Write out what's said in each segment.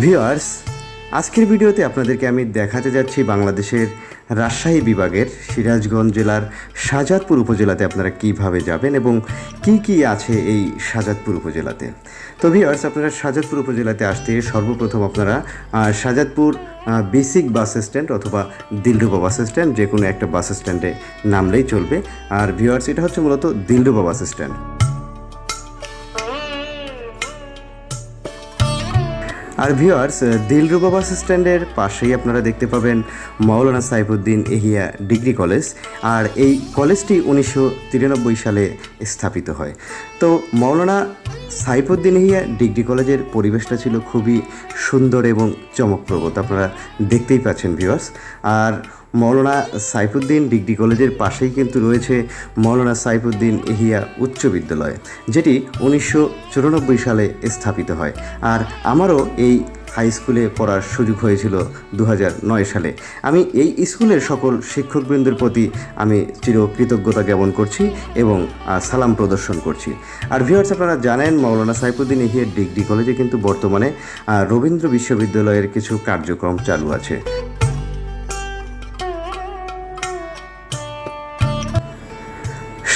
Viewers আজকের ভিডিওতে আপনাদেরকে আমি দেখাতে যাচ্ছি বাংলাদেশের রাজশাহী বিভাগের সিরাজগঞ্জ জেলার শাহজাদপুর উপজেলাতে আপনারা কীভাবে যাবেন এবং কি কি আছে এই শাহজাদপুর উপজেলাতে। তো ভিউয়ার্স আপনারা শাহজাদপুর উপজেলাতে আসতে সর্বপ্রথম আপনারা আহ, শাহজাদপুর বেসিক বাস স্ট্যান্ড অথবা দিলরুবা বাস স্ট্যান্ড যে কোনো একটা বাস স্ট্যান্ডে নামলেই চলবে। আর ভিউয়ার্স এটা হচ্ছে মূলত দিলরুবা বাস স্ট্যান্ড আর ভিউয়ার্স দিলরুবা বাস স্ট্যান্ডের পাশেই আপনারা দেখতে পাবেন মাওলানা সাইফুদ্দিন এহিয়া ডিগ্রি কলেজ। আর এই কলেজটি উনিশশো তিরানব্বই সালে স্থাপিত হয়। তো মাওলানা সাইফুদ্দিন হিয়া ডিগ্রি কলেজের পরিবেশটা ছিল খুবই সুন্দর এবং চমকপ্রদ আপনারা দেখতেই পাচ্ছেন ভিউয়ার্স আর মৌলানা সাইফুদ্দিন ডিগ্রি কলেজের পাশেই কিন্তু রয়েছে মৌলানা সাইফুদ্দিন এহিয়া উচ্চ বিদ্যালয়, যেটি উনিশশো চুরানব্বই সালে স্থাপিত হয়। আর আমারও এই হাই স্কুলে পড়ার সুযোগ হয়েছিল দু সালে। আমি এই স্কুলের সকল শিক্ষকবৃন্দের প্রতি আমি চির কৃতজ্ঞতা জ্ঞাপন করছি এবং সালাম প্রদর্শন করছি। আর ভিউয়ার্স আপনারা জানেন মৌলানা সাইফুদ্দিন এহিয়ার ডিগ্রি কলেজে কিন্তু বর্তমানে রবীন্দ্র বিশ্ববিদ্যালয়ের কিছু কার্যক্রম চালু আছে।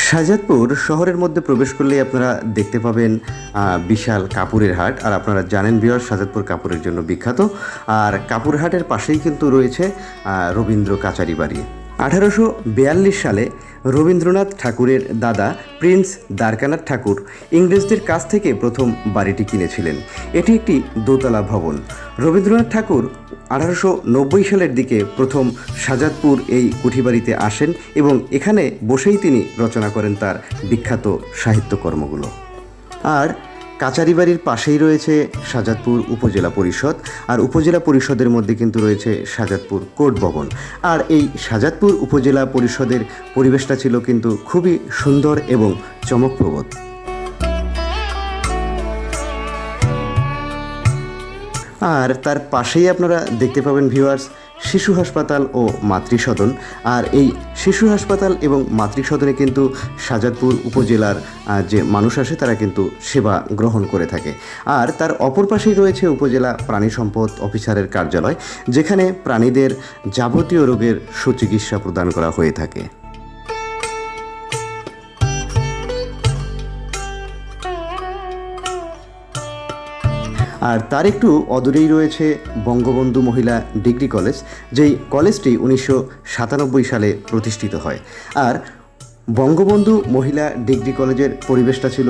শাহজাদপুর শহরের মধ্যে প্রবেশ করলেই আপনারা দেখতে পাবেন বিশাল কাপুরের হাট। আর আপনারা জানেন বিহার শাহজাদপুর কাপুরের জন্য বিখ্যাত। আর কাপুর হাটের পাশেই কিন্তু রয়েছে রবীন্দ্র কাচারি বাড়ি। আঠারোশো বিয়াল্লিশ সালে রবীন্দ্রনাথ ঠাকুরের দাদা প্রিন্স দ্বারকানাথ ঠাকুর ইংরেজদের কাছ থেকে প্রথম বাড়িটি কিনেছিলেন। এটি একটি দোতলা ভবন। রবীন্দ্রনাথ ঠাকুর আঠারোশো নব্বই সালের দিকে প্রথম শাহজাদপুর এই কুঠিবাড়িতে আসেন এবং এখানে বসেই তিনি রচনা করেন তার বিখ্যাত সাহিত্যকর্মগুলো আর কাচারি বাড়ির পাশেই রয়েছে শাহজাদপুর উপজেলা পরিষদ, আর উপজেলা পরিষদের মধ্যে কিন্তু রয়েছে শাহজাদপুর কোর্ট ভবন। আর এই শাহজাদপুর উপজেলা পরিষদের পরিবেশটা ছিল কিন্তু খুবই সুন্দর এবং চমকপ্রদ আর তার পাশেই আপনারা দেখতে পাবেন ভিউয়ার্স শিশু হাসপাতাল ও মাতৃসদন। আর এই শিশু হাসপাতাল এবং মাতৃসদনে কিন্তু শাহজাদপুর উপজেলার যে মানুষ আসে তারা কিন্তু সেবা গ্রহণ করে থাকে। আর তার অপর পাশেই রয়েছে উপজেলা প্রাণী সম্পদ অফিসারের কার্যালয়, যেখানে প্রাণীদের যাবতীয় রোগের সুচিকিৎসা প্রদান করা হয়ে থাকে। আর তার একটু অদূরেই রয়েছে বঙ্গবন্ধু মহিলা ডিগ্রি কলেজ, যেই কলেজটি উনিশশো সাতানব্বই সালে প্রতিষ্ঠিত হয়। আর বঙ্গবন্ধু মহিলা ডিগ্রি কলেজের পরিবেশটা ছিল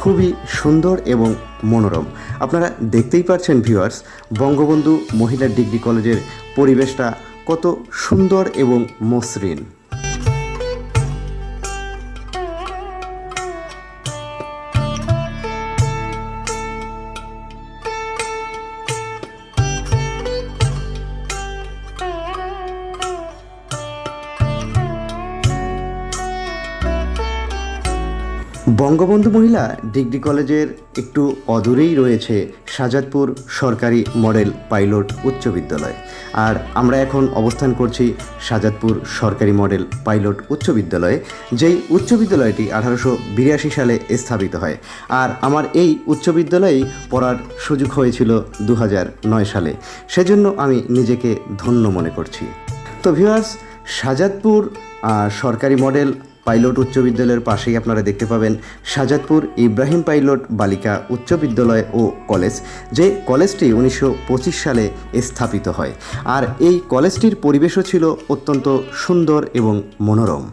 খুবই সুন্দর এবং মনোরম। আপনারা দেখতেই পাচ্ছেন ভিউয়ার্স বঙ্গবন্ধু মহিলা ডিগ্রি কলেজের পরিবেশটা কত সুন্দর এবং মসৃণ। বঙ্গবন্ধু মহিলা ডিগ্রি কলেজের একটু অদূরেই রয়েছে শাহজাদপুর সরকারি মডেল পাইলট উচ্চ বিদ্যালয়। আর আমরা এখন অবস্থান করছি শাহজাদপুর সরকারি মডেল পাইলট উচ্চ বিদ্যালয়ে যেই উচ্চ বিদ্যালয়টি আঠারোশো বিরাশি সালে স্থাপিত হয়। আর আমার এই উচ্চ বিদ্যালয়েই পড়ার সুযোগ হয়েছিল দু নয় সালে। সেজন্য আমি নিজেকে ধন্য মনে করছি। তো ভিউয়ার্স শাহজাদপুর আহ, সরকারি মডেল পাইলট উচ্চ বিদ্যালয়ের পাশেই আপনারা দেখতে পাবেন শাহজাদপুর ইব্রাহিম পাইলট বালিকা উচ্চ বিদ্যালয় ও কলেজ, যে কলেজটি উনিশশো পঁচিশ সালে স্থাপিত হয়। আর এই কলেজটির পরিবেশও ছিল অত্যন্ত সুন্দর এবং মনোরম।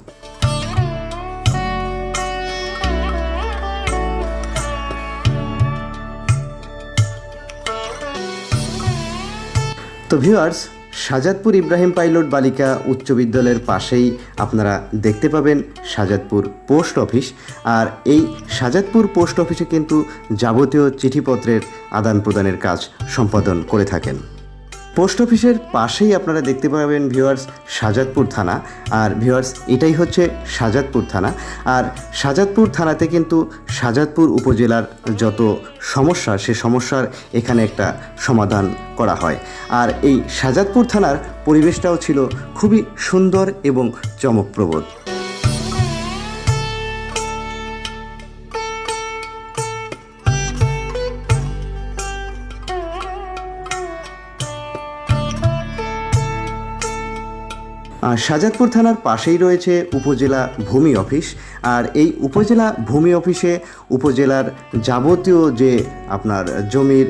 তো ভিউয়ার্স শাহজাদপুর ইব্রাহিম পাইলট বালিকা উচ্চ বিদ্যালয়ের পাশেই আপনারা দেখতে পাবেন শাহজাদপুর পোস্ট অফিস। আর এই সাজাদপুর পোস্ট অফিসে কিন্তু যাবতীয় চিঠিপত্রের আদান প্রদানের কাজ সম্পাদন করে থাকেন। পোস্ট অফিসের পাশেই আপনারা দেখতে পাবেন ভিউয়ার্স শাহজাদপুর থানা। আর ভিউয়ার্স, এটাই হচ্ছে শাহজাদপুর থানা। আর সাজাদপুর থানাতে কিন্তু সাজাদপুর উপজেলার যত সমস্যা, সে সমস্যার এখানে একটা সমাধান করা হয়। আর এই শাহজাদপুর থানার পরিবেশটাও ছিল খুবই সুন্দর এবং চমকপ্রদ শাহজাদপুর থানার পাশেই রয়েছে উপজেলা ভূমি অফিস। আর এই উপজেলা ভূমি অফিসে উপজেলার যাবতীয় যে আপনার জমির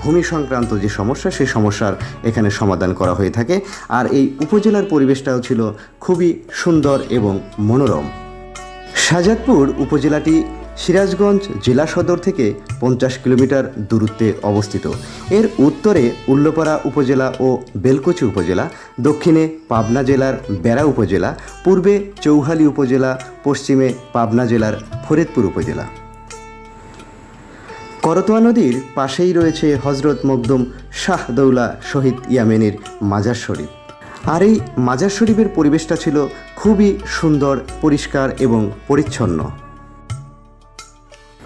ভূমি সংক্রান্ত যে সমস্যা, সেই সমস্যার এখানে সমাধান করা হয়ে থাকে। আর এই উপজেলার পরিবেশটাও ছিল খুবই সুন্দর এবং মনোরম। শাহজাদপুর উপজেলাটি সিরাজগঞ্জ জেলা সদর থেকে পঞ্চাশ কিলোমিটার দূরত্বে অবস্থিত। এর উত্তরে উল্লপাড়া উপজেলা ও বেলকুচি উপজেলা, দক্ষিণে পাবনা জেলার বেড়া উপজেলা, পূর্বে চৌহালি উপজেলা, পশ্চিমে পাবনা জেলার ফরিদপুর উপজেলা। করতোয়া নদীর পাশেই রয়েছে হজরত মকদুম শাহ দৌলা শহীদ ইয়ামেনের মাজার শরীফ। আর এই মাজার শরীফের পরিবেশটা ছিল খুবই সুন্দর, পরিষ্কার এবং পরিচ্ছন্ন।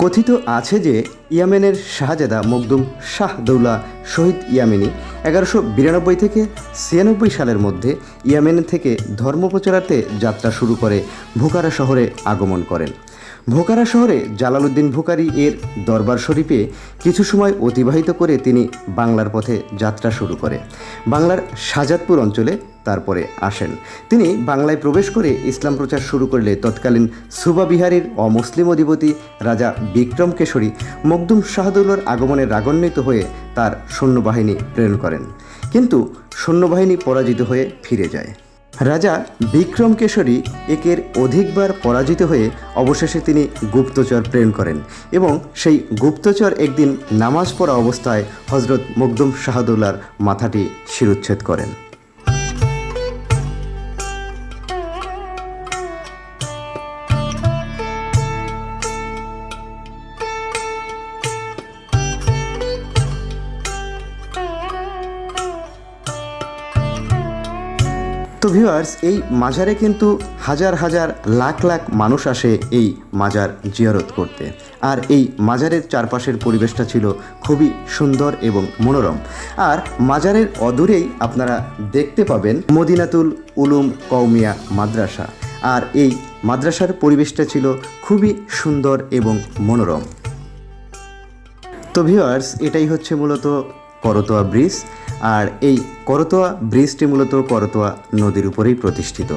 কথিত আছে যে ইয়ামেনের শাহজাদা মকদুম শাহ দৌলা শহীদ ইয়ামেনি এগারোশো বিরানব্বই থেকে ছিয়ানব্বই সালের মধ্যে ইয়ামেন থেকে ধর্ম প্রচারার্থে যাত্রা শুরু করে ভুকারা শহরে আগমন করেন। ভোকারা শহরে জালালউদ্দিন ভুকারি এর দরবার শরীফে কিছু সময় অতিবাহিত করে তিনি বাংলার পথে যাত্রা শুরু করে। বাংলার শাহজাদপুর অঞ্চলে তারপরে আসেন। তিনি বাংলায় প্রবেশ করে ইসলাম প্রচার শুরু করলে তৎকালীন সুবা বিহারের অমুসলিম অধিপতি রাজা বিক্রম কেশরী মকদুম শাহদৌলার আগমনে রাগান্বিত হয়ে তার সৈন্যবাহিনী প্রেরণ করেন। কিন্তু সৈন্যবাহিনী পরাজিত হয়ে ফিরে যায়। রাজা বিক্রম কেশরী একের অধিকবার পরাজিত হয়ে অবশেষে তিনি গুপ্তচর প্রেরণ করেন এবং সেই গুপ্তচর একদিন নামাজ পড়া অবস্থায় হজরত মকদুম শাহাদুল্লার মাথাটি শিরুচ্ছেদ করেন। তো ভিউয়ার্স এই মাজারে কিন্তু হাজার হাজার লাখ লাখ মানুষ আসে এই মাজার জিয়ারত করতে। আর এই মাজারের চারপাশের পরিবেশটা ছিল খুবই সুন্দর এবং মনোরম। আর মাজারের অদূরেই আপনারা দেখতে পাবেন মদিনাতুল উলুম কৌমিয়া মাদ্রাসা। আর এই মাদ্রাসার পরিবেশটা ছিল খুবই সুন্দর এবং মনোরম। তো ভিউয়ার্স এটাই হচ্ছে মূলত করতোয়া ব্রিজ। আর এই করতোয়া ব্রিজটি মূলত করতোয়া নদীর উপরেই প্রতিষ্ঠিত।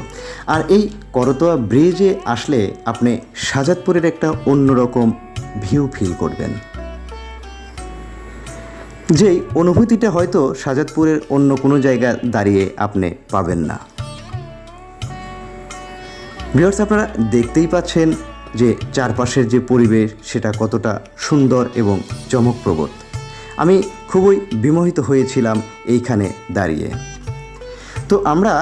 আর এই করতোয়া ব্রিজে আসলে আপনি শাহজাদপুরের একটা অন্যরকম ভিউ ফিল করবেন। যেই অনুভূতিটা হয়তো শাহজাদপুরের অন্য কোনো জায়গায় দাঁড়িয়ে আপনি পাবেন না। ভিউয়ার্স আপনারা দেখতেই পাচ্ছেন যে চারপাশের যে পরিবেশ, সেটা কতটা সুন্দর এবং চমকপ্রবদ আমি খুবই বিমোহিত হয়েছিলাম এইখানে দাঁড়িয়ে। তো আমরা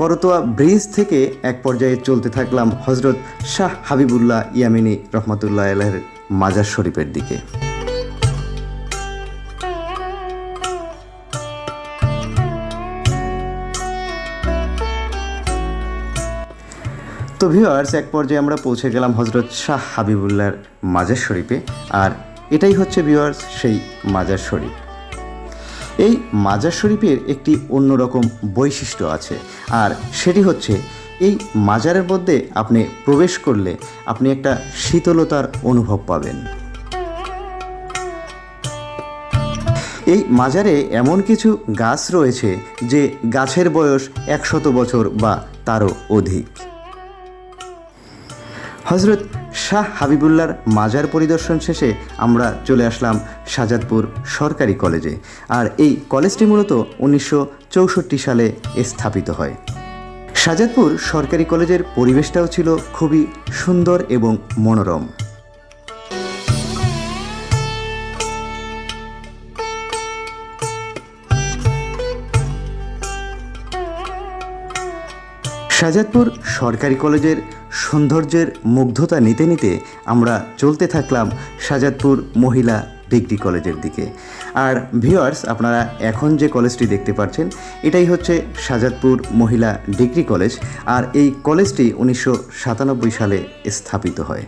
করতোয়া ব্রিজ থেকে এক পর্যায়ে চলতে থাকলাম হজরত শাহ হাবিবুল্লাহ ইয়ামিনী রহমতুল্লাহ আলহের মাজার শরীফের দিকে। তো ভিউয়ার্স এক পর্যায়ে আমরা পৌঁছে গেলাম হজরত শাহ হাবিবুল্লাহর মাজার শরীফে, আর এটাই হচ্ছে ভিউয়ার্স সেই মাজার শরীফ। এই মাজার শরীফের একটি অন্যরকম বৈশিষ্ট্য আছে, আর সেটি হচ্ছে এই মাজারের মধ্যে আপনি প্রবেশ করলে আপনি একটা শীতলতার অনুভব পাবেন। এই মাজারে এমন কিছু গাছ রয়েছে যে গাছের বয়স একশত বছর বা তারও অধিক। হজরত শাহ হাবিবুল্লার মাজার পরিদর্শন শেষে আমরা চলে আসলাম শাহজাদপুর সরকারি কলেজে। আর এই কলেজটি মূলত উনিশশো চৌষট্টি সালে স্থাপিত হয়। শাহজাদপুর সরকারি কলেজের পরিবেশটাও ছিল খুবই সুন্দর এবং মনোরম। শাহজাদপুর সরকারি কলেজের সৌন্দর্যের মুগ্ধতা নিতে নিতে আমরা চলতে থাকলাম শাহজাদপুর মহিলা ডিগ্রি কলেজের দিকে। আর ভিউয়ার্স, আপনারা এখন যে কলেজটি দেখতে পাচ্ছেন এটাই হচ্ছে শাহজাদপুর মহিলা ডিগ্রি কলেজ, আর এই কলেজটি উনিশশো সাতানব্বই সালে স্থাপিত হয়।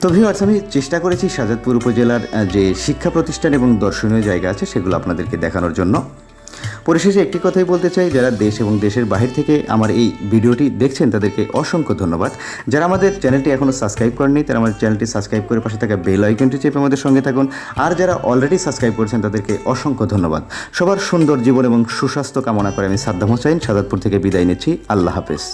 তো ভিউয়ার্স, আমি চেষ্টা করেছি শাহজাদপুর উপজেলার যে শিক্ষা প্রতিষ্ঠান এবং দর্শনীয় জায়গা আছে সেগুলো আপনাদেরকে দেখানোর জন্য। পরিশেষে একটি কথাই বলতে চাই, যারা দেশ এবং দেশের বাহির থেকে আমার এই ভিডিওটি দেখছেন, তাদেরকে অসংখ্য ধন্যবাদ। যারা আমাদের চ্যানেলটি এখনও সাবস্ক্রাইব করেনি তারা আমাদের চ্যানেলটি সাবস্ক্রাইব করে পাশে থাকা বেল আইকনটি চেপে আমাদের সঙ্গে থাকুন। আর যারা অলরেডি সাবস্ক্রাইব করেছেন, তাদেরকে অসংখ্য ধন্যবাদ। সবার সুন্দর জীবন এবং সুস্বাস্থ্য কামনা করে আমি সাদ্দাম হোসাইন সাদাতপুর থেকে বিদায় নিচ্ছি। আল্লাহ হাফেজ।